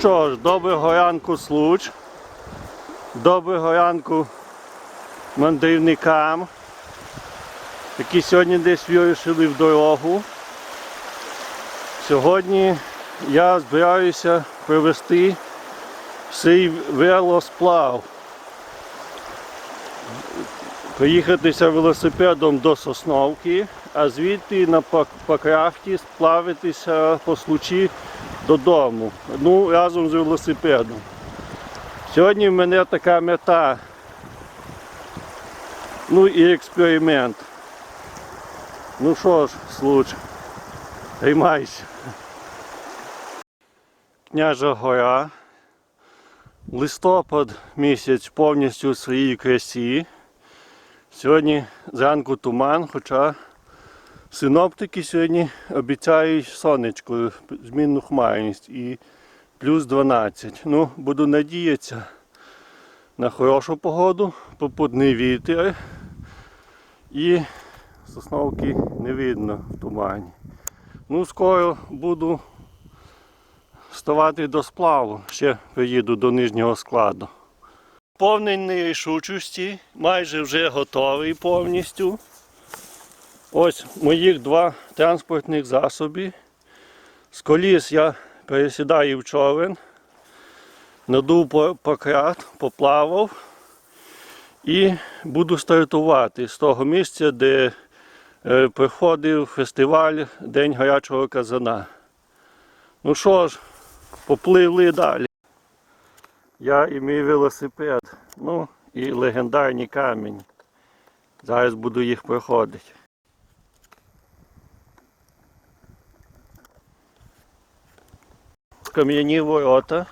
що ж, доброго ранку случ. Доброго ранку мандрівникам, які сьогодні десь вирішили в дорогу. Сьогодні я збираюся провести свій велосплав. Проїхатися велосипедом до Сосновки, а звідти на Покрафті сплавитися по случі додому. Ну, разом з велосипедом. Сьогодні в мене така мета. Ну і експеримент. Ну що ж, случ, приймайся. Княжа гора. Листопад місяць повністю в своїй красі. Сьогодні зранку туман, хоча синоптики сьогодні обіцяють сонечко, змінну хмарність і плюс 12. Ну, буду надіятися на хорошу погоду, попутний вітер і сосновки не видно в тумані. Ну, скоро буду ставати до сплаву, ще приїду до нижнього складу. Повний рішучості, майже вже готовий повністю. Ось моїх два транспортних засоби. З коліс я пересідаю в човен, надув пократ, поплавав і буду стартувати з того місця, де е, проходив фестиваль День гарячого казана. Ну що ж, попливли далі. Я і мій велосипед, ну і легендарний камінь. Зараз буду їх проходити. Кам'яні ворота.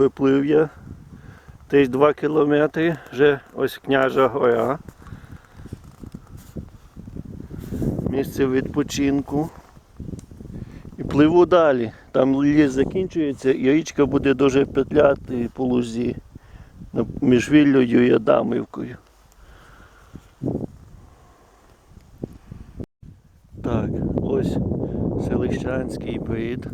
Приплив я десь 2 кілометри, вже ось княжа гора. Місце відпочинку. І пливу далі. Там ліс закінчується і річка буде дуже петляти по лузі між Віллею і Адамівкою. Так, ось Селищанський брід.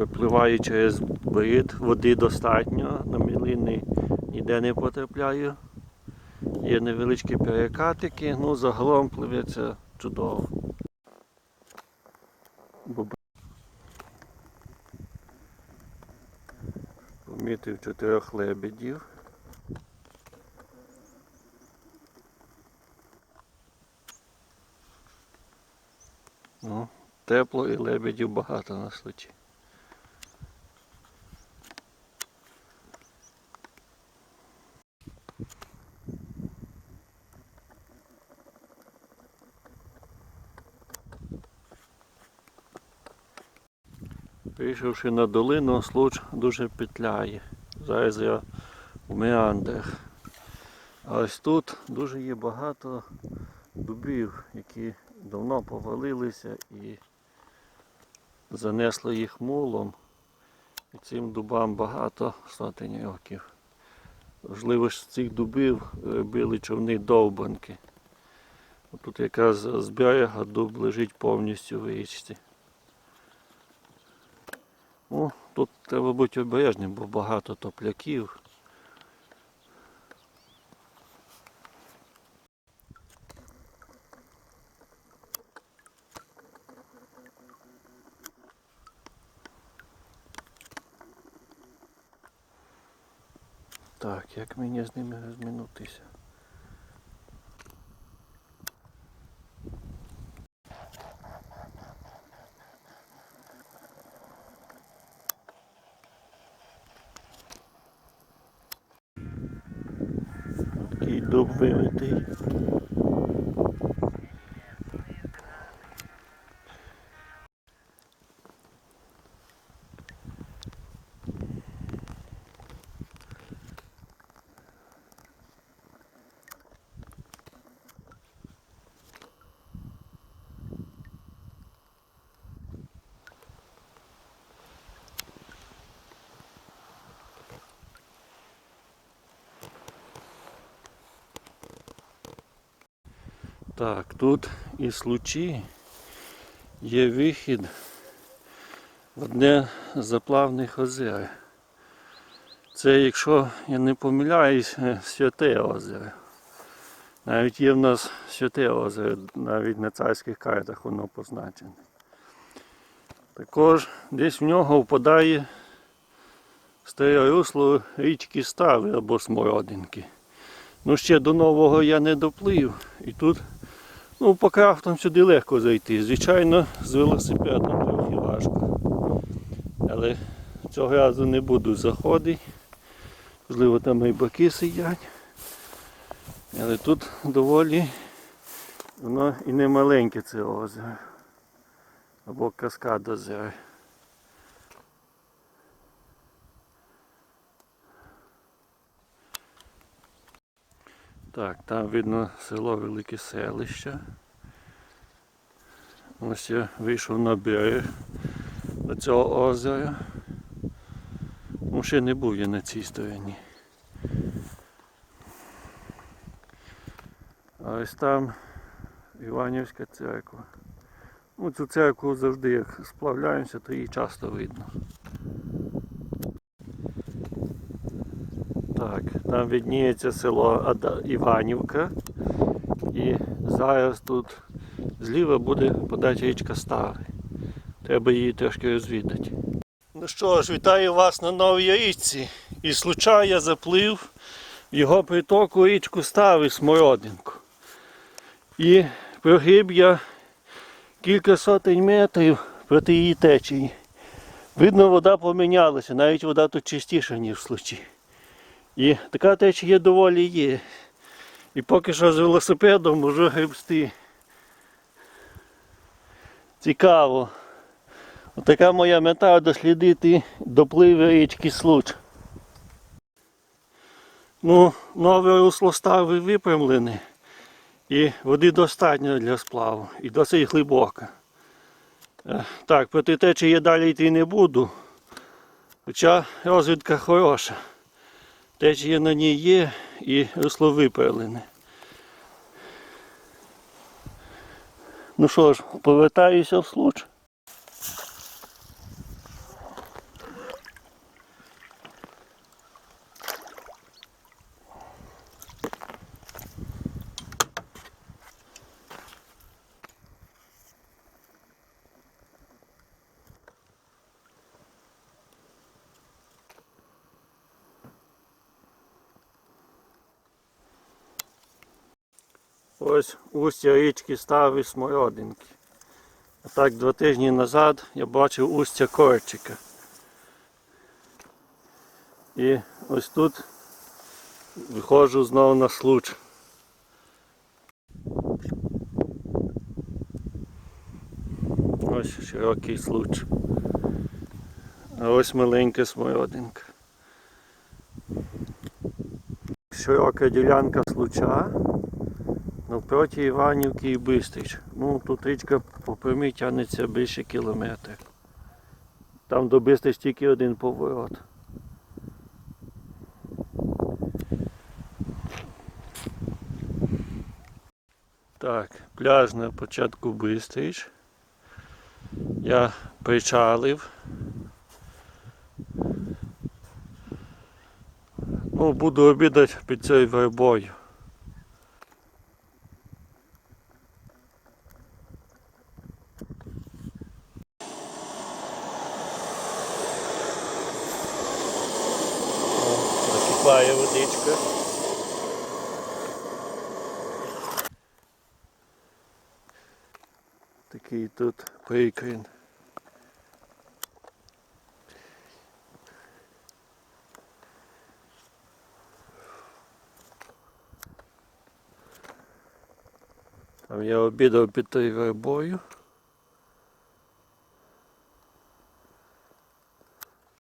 Пропливаю через брід, води достатньо, на мілини ніде не потрапляю. Є невеличкі перекатики, ну загалом пливеться чудово. Помітив чотирьох лебедів. Ну, тепло і лебедів багато на случі. Вийшовши на долину, случ дуже петляє. Зараз я в меандрах. А ось тут дуже є багато дубів, які давно повалилися і занесло їх мулом. І цим дубам багато сотень років. Можливо, з цих дубів били човни довбанки. Тут якраз з берега дуб лежить повністю в річці. Ну, тут треба бути обережним, бо багато топляків. Так, як мені з ними розминутися? Так, тут із Случі є вихід в одне з заплавних озер. Це, якщо я не помиляюсь, е, святе озеро. Навіть є в нас святе озеро, навіть на царських картах воно позначене. Також десь в нього впадає старе русло річки Стави або Смородинки. Ну ще до нового я не доплив. І тут ну, по крафтам сюди легко зайти. Звичайно, з велосипедом трохи важко. Але цього разу не буду заходити. Можливо, там і боки сидять. Але тут доволі воно і не маленьке це озеро. Або каскад озера. Так, там видно село Велике Селище. Ось я вийшов на берег до цього озера. Ну, ще не був я на цій стороні. А ось там Іванівська церква. Ну, цю церкву завжди як сплавляємося, то її часто видно. Так, там видніється село Іванівка. І зараз тут зліва буде подача річка Старий. Треба її трошки розвідати. Ну що ж, вітаю вас на новій річці. І случай я заплив в його притоку річку Старий Смородинку. І прогиб я кілька сотень метрів проти її течії. Видно, вода помінялася, навіть вода тут чистіша, ніж в случі. І така течія доволі є. І поки що з велосипедом можу гребсти. Цікаво. Отака моя мета дослідити допливи річки Случ. Ну, нове русло стави випрямлене. І води достатньо для сплаву. І досить глибока. Е, Так, проти течії я далі йти не буду. Хоча розвідка хороша. Течія на ній є і русло виправлене. Ну що ж, повертаюся в случ. Ось устя річки стави смородинки. А так два тижні назад я бачив устя корчика. І ось тут виходжу знову на случ. Ось широкий случ. А ось маленька смородинка. Широка ділянка случа навпроти Іванівки і Бистрич. Ну, тут річка по прямій тягнеться більше кілометра. Там до Бистрич тільки один поворот. Так, пляж на початку Бистрич. Я причалив. Ну, буду обідати під цією вербою. Такий тут прикрін. Там я обідав під тою вербою.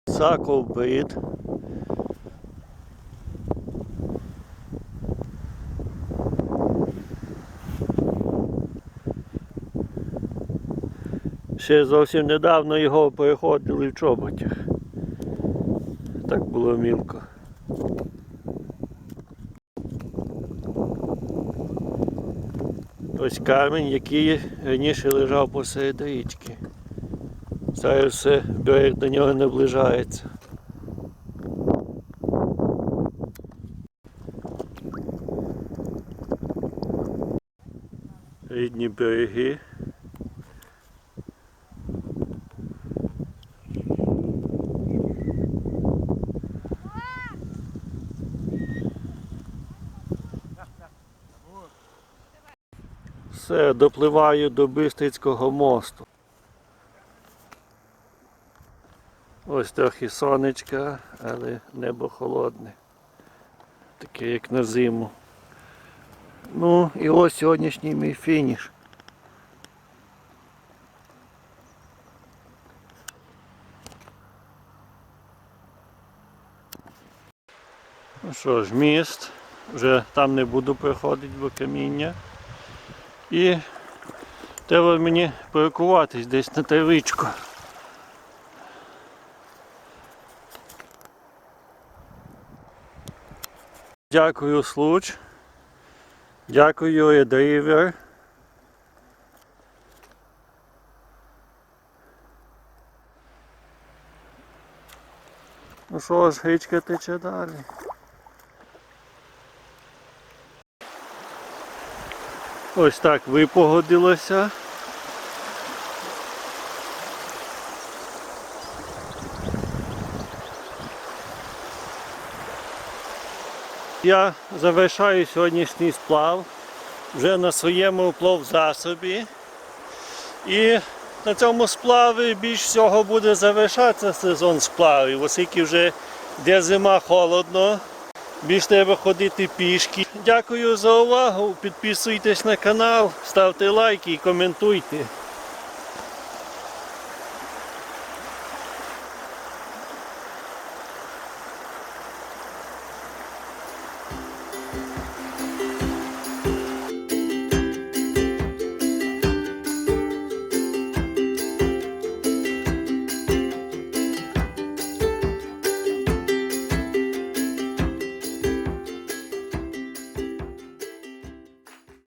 Саков брід. Ще зовсім недавно його переходили в чоботях. Так було мілко. Ось камінь, який раніше лежав посеред річки. Зараз все берег до нього наближається. Рідні береги. Все, допливаю до Бистрицького мосту. Ось трохи сонечка, але небо холодне. Таке як на зиму. Ну і ось сьогоднішній мій фініш. Ну що ж, міст. Вже там не буду проходити, бо каміння. І треба мені паркуватись десь на травичку. Дякую, случ. Дякую, Едрівер. Ну що ж, річка тече далі. Ось так випогодилося. Я завершаю сьогоднішній сплав вже на своєму плавзасобі. І на цьому сплаві більш всього буде завершатися сезон сплавів, оскільки вже йде зима холодно. Більш треба ходити пішки. Дякую за увагу. Підписуйтесь на канал, ставте лайки і коментуйте.